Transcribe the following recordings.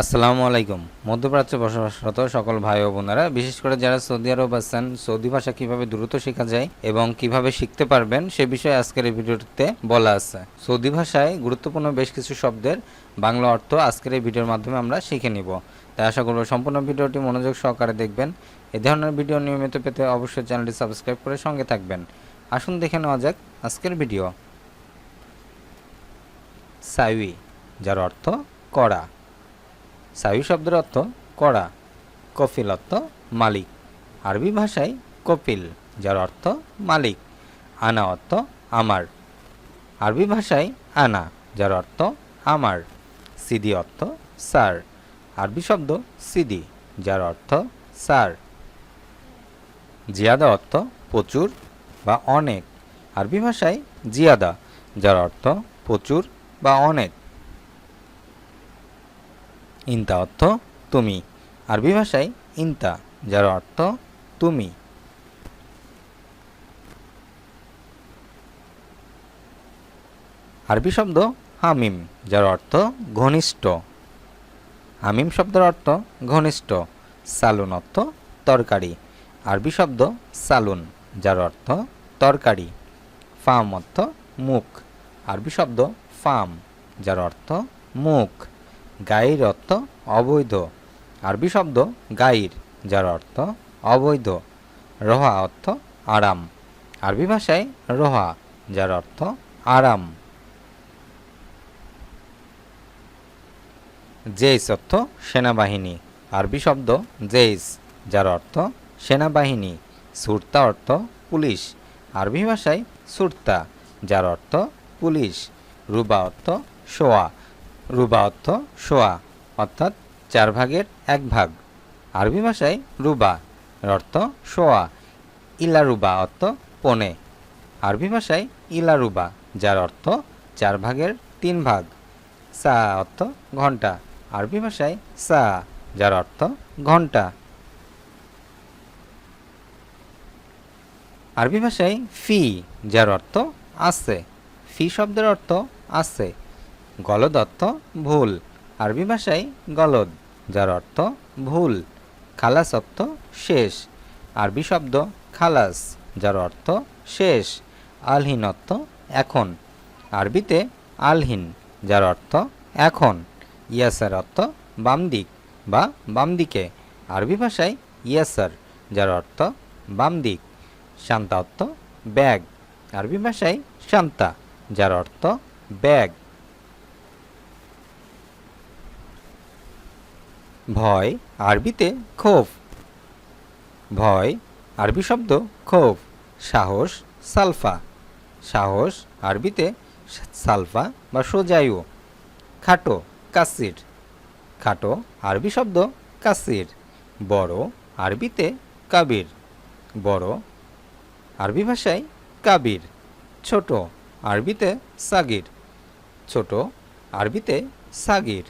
আসসালামু আলাইকুম। মধ্যপ্রাচ্যে বসবাসরত সকল ভাই ও বোনেরা, বিশেষ করে যারা সৌদি আরব আছেন, সৌদি ভাষা কীভাবে দ্রুত শেখা যায় এবং কীভাবে শিখতে পারবেন সে বিষয়ে আজকের এই ভিডিওটিতে বলা আছে। সৌদি ভাষায় গুরুত্বপূর্ণ বেশ কিছু শব্দের বাংলা অর্থ আজকের এই ভিডিওর মাধ্যমে আমরা শিখে নিব। তাই আশা করব সম্পূর্ণ ভিডিওটি মনোযোগ সহকারে দেখবেন। এ ধরনের ভিডিও নিয়মিত পেতে অবশ্যই চ্যানেলটি সাবস্ক্রাইব করে সঙ্গে থাকবেন। আসুন দেখে নেওয়া যাক আজকের ভিডিও। সাইউই যার অর্থ কড়া। সায়ু শব্দের অর্থ কড়া, কফিল অর্থ মালিক। আরবি ভাষায় কপিল যার অর্থ মালিক। আনা অর্থ আমার। আরবি ভাষায় আনা, যার অর্থ আমার। সিদি অর্থ স্যার। আরবি শব্দ সিদি, যার অর্থ স্যার। জিয়াদা অর্থ প্রচুর বা অনেক। আরবি ভাষায় জিয়াদা, যার অর্থ প্রচুর বা অনেক। ইন্তা অর্থ তুমি। আরবি ভাষায় ইন্তা, যার অর্থ তুমি। আরবি শব্দ হামিম, যার অর্থ ঘনিষ্ঠ। হামিম শব্দের অর্থ ঘনিষ্ঠ। সালুন অর্থ তরকারি। আরবি শব্দ সালুন, যার অর্থ তরকারি। ফার্ম অর্থ মুখ। আরবি শব্দ ফার্ম যার অর্থ মুখ। গাইর অর্থ অবৈধ। আরবি শব্দ গাইর, যার অর্থ অবৈধ। রোহা অর্থ আরাম। আরবি ভাষায় রোহা, যার অর্থ আরাম। জেইস অর্থ সেনাবাহিনী। আরবি শব্দ জেইস, যার অর্থ সেনাবাহিনী। সুরতা অর্থ পুলিশ। আরবি ভাষায় সুরতা, যার অর্থ পুলিশ। রুবা অর্থ শোয়া। রুবা অর্থ শোয়া অর্থাৎ চার ভাগের এক ভাগ। আরবি ভাষায় রুবা অর্থ শোয়া ইলা রুবা অর্থ পনে। আরবি ভাষায় ইলা রুবা, যার অর্থ চার ভাগের তিন ভাগ। সা অর্থ ঘণ্টা। আরবি ভাষায় সা, যার অর্থ ঘণ্টা। আরবি ভাষায় ফি, যার অর্থ আছে। ফি শব্দের অর্থ আছে। গলদ অর্থ ভুল। আরবি ভাষায় গলদ, যার অর্থ ভুল। খালাস অর্থ শেষ। আরবি শব্দ খালাস, যার অর্থ শেষ। আলহীন অর্থ এখন। আরবিতে আলহীন, যার অর্থ এখন। ইয়াসার অর্থ বাম দিক বা বাম দিকে আরবি ভাষায় ইয়াসার, যার অর্থ বাম দিক শান্তা অর্থ ব্যাগ। আরবি ভাষায় শান্তা, যার অর্থ ব্যাগ। ভয়, আরবিতে ক্ষোভ। ভয়, আরবি শব্দ ক্ষোভ, সাহস, সালফা। সাহস, আরবিতে সালফা বা সোজায়ু। খাটো, কাসির। খাটো, আরবি শব্দ কাসির। বড়, আরবিতে কাবির। বড়, আরবি ভাষায় কাবির। ছোট, আরবিতে সাগির। ছোট, আরবিতে সাগির।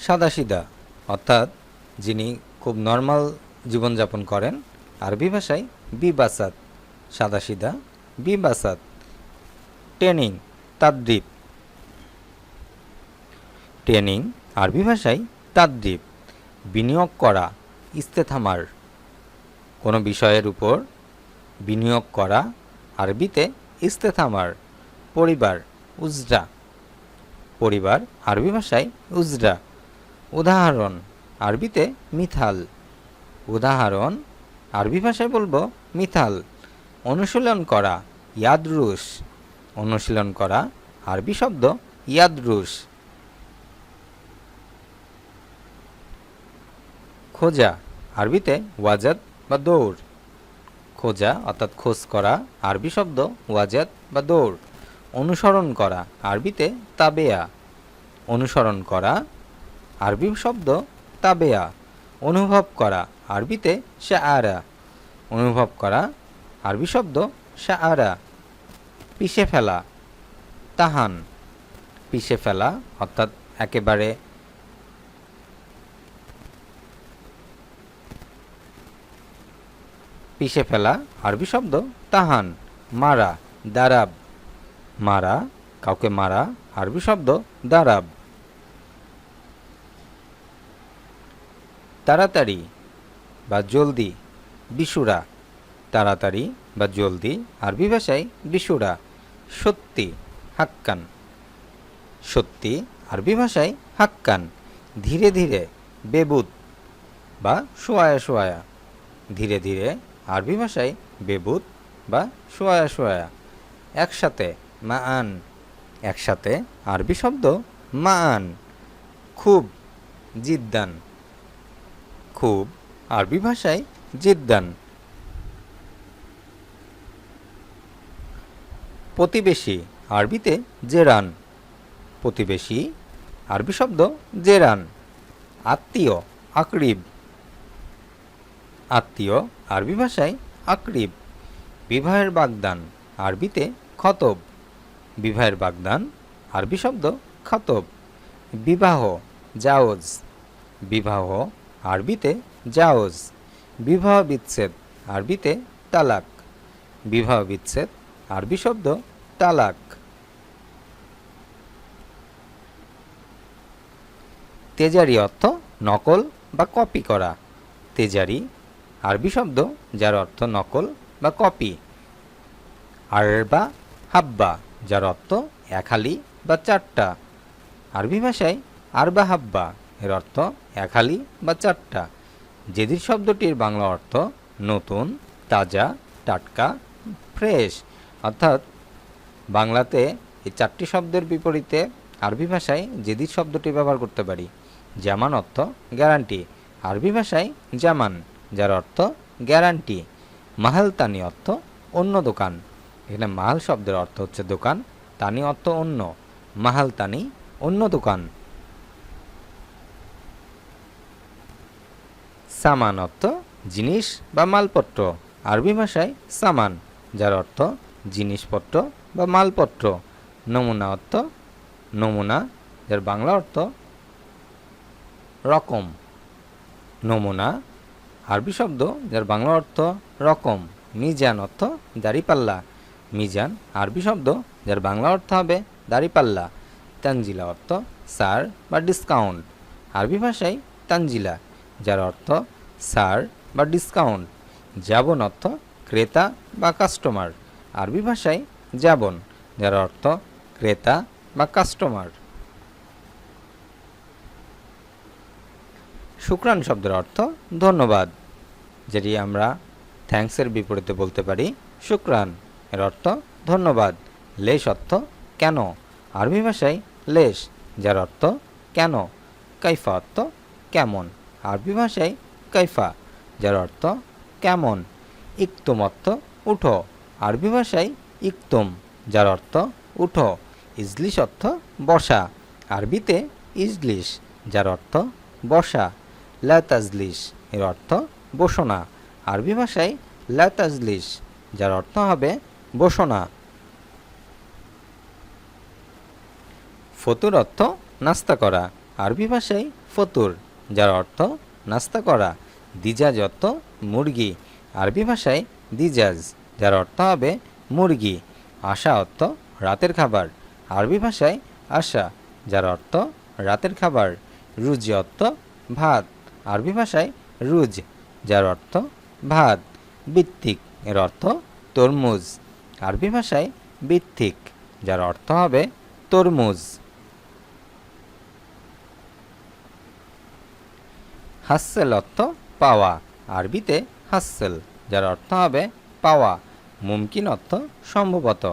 সাদাসিধা, অর্থাৎ যিনি খুব নর্মাল জীবনযাপন করেন, আরবি ভাষায় বিবাসাত, সাদাসিধা, বিবাসাত, ট্রেনিং, তাদ্রিব। ট্রেনিং, আরবি ভাষায় তাদ্রিব, বিনিয়োগ করা, ইস্তেথামার। কোনো বিষয়ের উপর বিনিয়োগ করা, আরবিতে ইস্তেথামার, পরিবার, উজরা। পরিবার, আরবি ভাষায় উজরা। উদাহরণ, আরবিতে মিথাল। উদাহরণ, আরবি ভাষায় বলব মিথাল। অনুশীলন করা ইয়াদরুস অনুশীলন করা, আরবি শব্দ ইয়াদরুস খোঁজা, আরবিতে ওয়াজাদ বা দৌড়। খোঁজা, অর্থাৎ খোঁজ করা, আরবি শব্দ ওয়াজাদ বা দৌড়। অনুসরণ করা, আরবিতে তাবেয়া। অনুসরণ করা আরবি শব্দ তাবেয়া। অনুভব করা, আরবিতে শাআরা। অনুভব করা, আরবি শব্দ শাআরা। পিষে ফেলা, তাহান। পিষে ফেলা অর্থাৎ একেবারে পিষে ফেলা, আরবি শব্দ তাহান, মারা, দারাব। মারা, কাউকে মারা, আরবি শব্দ দারাব। তাড়াতাড়ি বা জলদি, বিশুরা। তাড়াতাড়ি বা জলদি আরবি ভাষায় বিশুরা। সত্যি, হাক্কান। সত্যি আরবি ভাষায় হাক্কান। ধীরে ধীরে, বেবুত বা সোয়ায়া সোয়ায়া ধীরে ধীরে আরবি ভাষায় বেবুত বা সোয়ায়া সোয়ায়া একসাথে মা আন একসাথে আরবি শব্দ মা আন খুব জিদ্দান। খুব আরবি ভাষায় জিদ্দান। প্রতিবেশী আরবিতে জেরান। প্রতিবেশী আরবি শব্দ জেরান। আত্মীয় আকরিব। আত্মীয় আরবি ভাষায় আকরিব। বিবাহের বাগদান আরবিতে খতব। বিবাহের বাগদান আরবি শব্দ খতব। বিবাহ জাওজ। বিবাহ আরবিতে জাওজ, বিবাহ বিচ্ছেদ, আরবিতে তালাক। বিবাহ বিচ্ছেদ, আরবি শব্দ তালাক। তেজারি অর্থ নকল বা কপি করা। তেজারি, আরবি শব্দ যার অর্থ নকল বা কপি। আরবা, হাব্বা, যার অর্থ একালি বা চারটা। আরবি ভাষায় আরবা হাব্বা। এর অর্থ একালি বা চারটা। জেদির শব্দটির বাংলা অর্থ নতুন, তাজা, টাটকা, ফ্রেশ। অর্থাৎ বাংলাতে এই চারটি শব্দের বিপরীতে আরবি ভাষায় জেদিদ শব্দটি ব্যবহার করতে পারি, জামান অর্থ গ্যারান্টি। আরবি ভাষায় জামান, যার অর্থ গ্যারান্টি। মাহাল তানি অর্থ অন্য দোকান। এখানে মাহাল শব্দের অর্থ হচ্ছে দোকান, তানি অর্থ অন্য। মাহাল তানি অন্য দোকান। সামান অর্থ জিনিস বা মালপত্র। আরবি ভাষায় সামান, যার অর্থ জিনিসপত্র বা মালপত্র। নমুনা অর্থ নমুনা, যার বাংলা অর্থ রকম। নমুনা, আরবি শব্দ, যার বাংলা অর্থ রকম। মিজান অর্থ দাড়িপাল্লা। মিজান, আরবি শব্দ, যার বাংলা অর্থ হবে দাড়িপাল্লা। তানজিলা অর্থ সার বা ডিসকাউন্ট। আরবি ভাষায় তানজিলা। যার অর্থ সার বা ডিসকাউন্ট, যাবন অর্থ ক্রেতা বা কাস্টমার, আরবি ভাষায় যাবন, যার অর্থ ক্রেতা বা কাস্টমার। শুক্রান শব্দের অর্থ ধন্যবাদ, যেটি আমরা থ্যাঙ্কসের বিপরীতে বলতে পারি শুক্রান এর অর্থ ধন্যবাদ, লেশ অর্থ কেন, আরবি ভাষায় লেশ, যার অর্থ কেন, কাইফা অর্থ কেমন। আরবি ভাষায় কাইফা, যার অর্থ কেমন ইকতুম অর্থ উঠো। আরবি ভাষায় ইকতুম, যার অর্থ উঠো। ইজলিশ অর্থ বসা। আরবিতে ইজলিশ, যার অর্থ বসা। লা তাজলিশ, এর অর্থ বসোনা। আরবি ভাষায় লা তাজলিশ, যার অর্থ হবে বসোনা। ফতুর অর্থ নাস্তা করা। আরবি ভাষায় ফতুর যার অর্থ নাস্তা করা। দিজাজ অর্থ মুরগি। আরবি ভাষায় দিজাজ, যার অর্থ হবে মুরগি। আশা অর্থ রাতের খাবার। আরবি ভাষায় আশা, যার অর্থ রাতের খাবার। রুজি অর্থ ভাত। আরবি ভাষায় রুজ, যার অর্থ ভাত। বৃত্তিক, এর অর্থ তরমুজ। আরবি ভাষায় বৃত্তিক, যার অর্থ হবে তরমুজ। হাস্সেল অর্থ পাওয়া। আরবিতে হাস্সেল, যার অর্থ হবে পাওয়া। মুমকিন অর্থ সম্ভবত।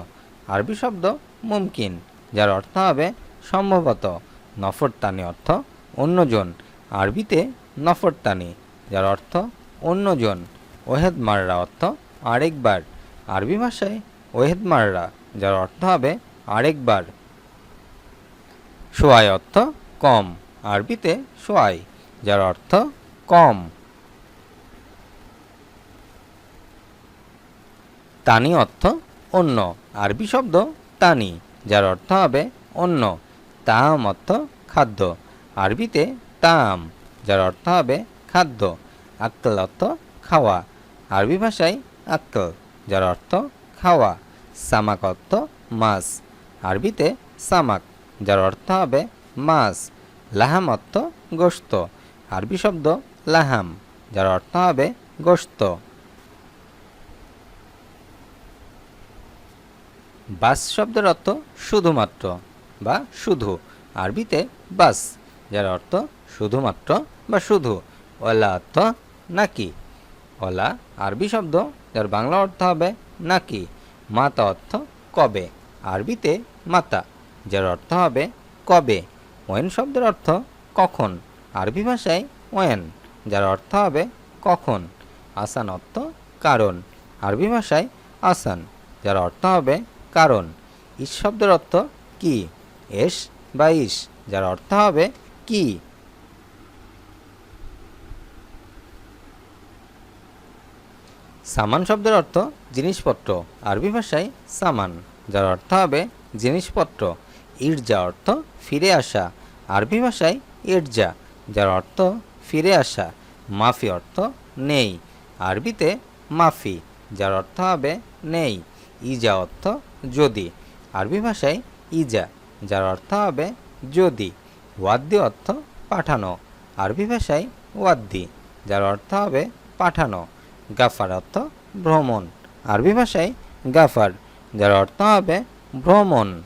আরবি শব্দ মুমকিন, যার অর্থ হবে সম্ভবত। নফরতানি অর্থ অন্যজন। আরবিতে নফরতানি, যার অর্থ অন্যজন। ওহেদ মাররা অর্থ আরেকবার। আরবি ভাষায় ওহেদ মাররা, যার অর্থ হবে আরেকবার। সোয়াই অর্থ কম। আরবিতে সোয়াই যার অর্থ কম। তানি অর্থ অন্য। আরবি শব্দ তানি, যার অর্থ হবে অন্য। তাম অর্থ খাদ্য। আরবিতে তাম, যার অর্থ হবে খাদ্য। আক্কেল অর্থ খাওয়া। আরবি ভাষায় আক্কেল, যার অর্থ খাওয়া। সামাক অর্থ মাছ। আরবিতে সামাক, যার অর্থ হবে মাছ। লাহাম অর্থ গোস্ত। আরবি শব্দ লাহাম, যার অর্থ হবে গোস্ত বাস শব্দের অর্থ শুধুমাত্র বা শুধু। আরবিতে বাস, যার অর্থ শুধুমাত্র বা শুধু। ওলা অর্থ নাকি। ওলা আরবি শব্দ, যার বাংলা অর্থ হবে নাকি। মাতা অর্থ কবে। আরবিতে মাতা, যার অর্থ হবে কবে। ওয়েন শব্দের অর্থ কখন। আরবি ভাষায় ওয়েন যার অর্থ হবে কখন, আসান অর্থ কারণ। আরবি ভাষায় আসান, যার অর্থ হবে কারণ। ইস শব্দের অর্থ কি? এস বা ইস, যার অর্থ হবে কি? সামান শব্দের অর্থ জিনিসপত্র। আরবি ভাষায় সামান, যার অর্থ হবে জিনিসপত্র। ইরজা অর্থ ফিরে আসা। আরবি ভাষায় ইরজা যার অর্থ ফিরে আসা, মাফি অর্থ নেই। আরবিতে মাফি, যার অর্থ হবে নেই। ইজা অর্থ যদি। আরবি ভাষায় ইজা, যার অর্থ হবে যদি। ওয়াদ্দি অর্থ পাঠানো। আরবি ভাষায় ওয়াদ্দি, যার অর্থ হবে পাঠানো। গাফার অর্থ ভ্রমণ। আরবি ভাষায় গাফার, যার অর্থ হবে ভ্রমণ।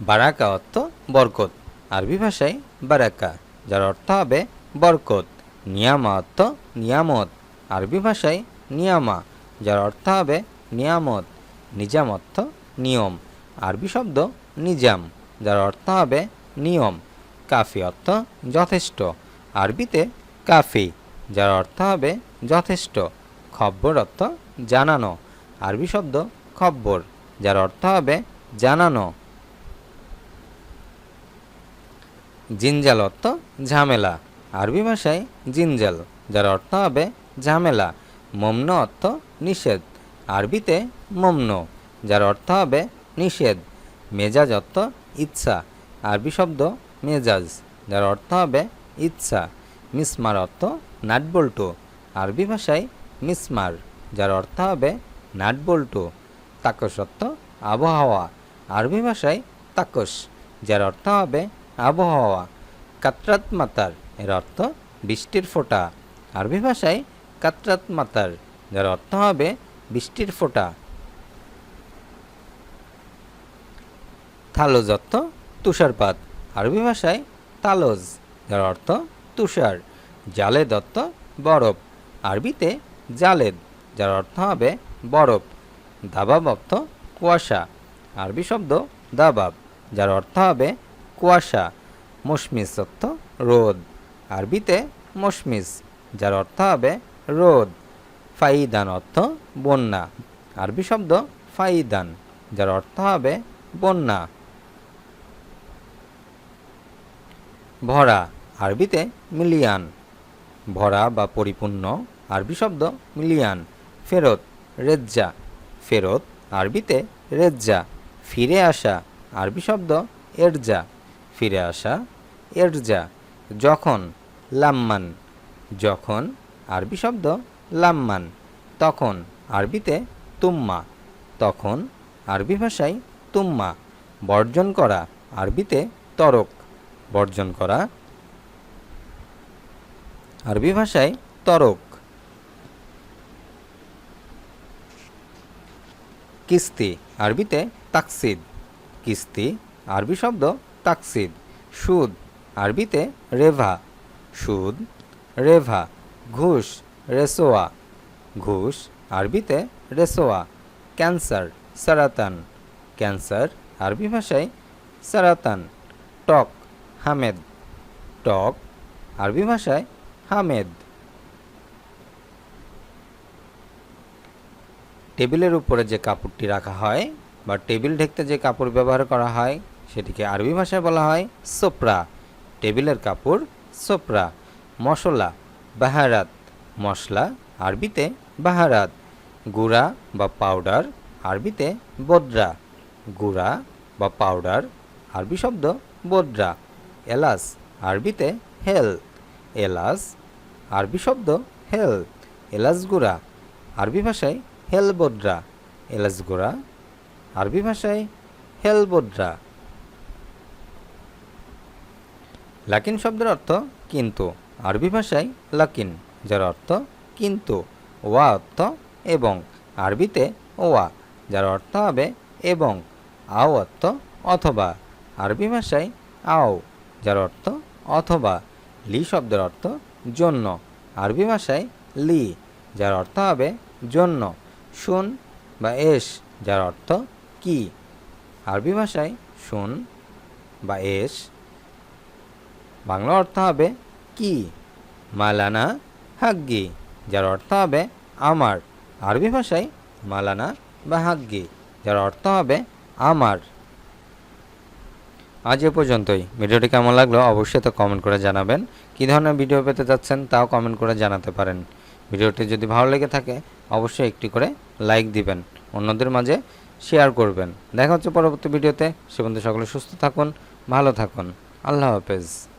বারাকা অর্থ বরকত। আরবি ভাষায় বারাকা, যার অর্থ হবে বরকত নিয়ামা অর্থ নিয়ামত। আরবি ভাষায় নিয়ামা, যার অর্থ হবে নিয়ামত নিজাম অর্থ নিয়ম। আরবি শব্দ নিজাম, যার অর্থ হবে নিয়ম। কাফি অর্থ যথেষ্ট। আরবিতে কাফি, যার অর্থ হবে যথেষ্ট। খব্বর অর্থ জানানো। আরবি শব্দ খব্বর, যার অর্থ হবে জানানো। জিনজাল অর্থ ঝামেলা। আরবি ভাষায় জিনজাল, যার অর্থ হবে ঝামেলা। মম্ন অর্থ নিষেধ। আরবিতে মম্ন, যার অর্থ হবে নিষেধ। মেজাজ অর্থ ইচ্ছা। আরবি শব্দ মেজাজ, যার অর্থ হবে ইচ্ছা। মিসমার অর্থ নাটবল্টু। আরবি ভাষায় মিসমার, যার অর্থ হবে নাটবল্টু। তাকস অর্থ আবহাওয়া। আরবি ভাষায় তাকস যার অর্থ হবে আবহাওয়া। কাতরাত মাতার, এর অর্থ বৃষ্টির ফোঁটা। আরবি ভাষায় কাতরাত মাতার, যার অর্থ হবে বৃষ্টির ফোঁটা। থালোজ অর্থ তুষারপাত। আরবি ভাষায় তালোজ, যার অর্থ তুষার। জালেদ অর্থ বরফ। আরবিতে জালেদ, যার অর্থ হবে বরফ। দাবাব অর্থ কুয়াশা। আরবি শব্দ দাবাব, যার অর্থ হবে কুয়াশা, মশমিস অর্থ রোদ। আরবিতে মশমিস, যার অর্থ হবে রোদ। ফাইদান অর্থ বন্যা। আরবি শব্দ ফাইদান, যার অর্থ হবে বন্যা। ভরা, আরবিতে মিলিয়ান। ভরা বা পরিপূর্ণ, আরবি শব্দ মিলিয়ান। ফেরত, রেজ্জা। ফেরত, আরবিতে রেজ্জা। ফিরে আসা, আরবি শব্দ এরজা। ফিরে আসা, এরজা, যখন লাম্মান, যখন আরবি শব্দ লাম্মান, তখন আরবিতে তুম্মা, তখন আরবি ভাষায় তুম্মা, বর্জন করা আরবিতে তরক, বর্জন করা আরবি ভাষায় তরক। কিস্তি, আরবিতে তাকসিদ, কিস্তি, আরবি শব্দ তাকসিদ সুদ, আরবিতে রেভা, সুদ, রেভা, ঘুষ, রেসোয়া, ঘুষ, আরবিতে রেসোয়া, ক্যান্সার, সারাতান, ক্যান্সার, আরবি ভাষায় সারাতান, টক, হামেদ, টক, আরবি ভাষায় হামেদ। টেবিলের উপরে যে কাপড়টি রাখা হয় বা টেবিল ঢেকতে যে কাপড় ব্যবহার করা হয় সেটিকে আরবি ভাষায় বলা হয় সোপরা, টেবিলের কাপড় সোপরা, মশলা বাহারাত, মশলা আরবিতে বাহারাত, গুঁড়া বা পাউডার আরবিতে বদ্রা, গুঁড়া বা পাউডার আরবি শব্দ বদ্রা, এলাচ আরবিতে হেল, এলাচ আরবি শব্দ হেল, এলাচ গুঁড়া আরবি ভাষায় হেল বদ্রা এলাসগোড়া আরবি ভাষায় হেলবোড্রা লাকিন শব্দের অর্থ কিন্তু। আরবি ভাষায় লাকিন, যার অর্থ কিন্তু, ওয়া অর্থ এবং। আরবিতে ওয়া, যার অর্থ হবে এবং। আও অর্থ অথবা। আরবি ভাষায় আও, যার অর্থ অথবা। লি শব্দের অর্থ জন্য। আরবি ভাষায় লি, যার অর্থ হবে জন্য। শুন বা এস, যার অর্থ কি। আরবি ভাষায় শুন বা এস বাংলা অর্থ হবে কি? মালানা হাগ্গি, যার অর্থ হবে আমার। আরবি ভাষায় মালানা বা হাগ্গি, যার অর্থ হবে আমার। আজ এ পর্যন্তই। ভিডিওটি কেমন লাগল অবশ্যই তো কমেন্ট করে জানাবেন। কী ধরনের ভিডিও পেতে যাচ্ছেন তাও কমেন্ট করে জানাতে পারেন। ভিডিওটি যদি ভালো লেগে থাকে, অবশ্যই একটি করে লাইক দিবেন। অন্যদের মাঝে শেয়ার করবেন। দেখা হচ্ছে পরবর্তী ভিডিওতে সে পর্যন্ত সকলে সুস্থ থাকুন, ভালো থাকুন। আল্লাহ হাফেজ।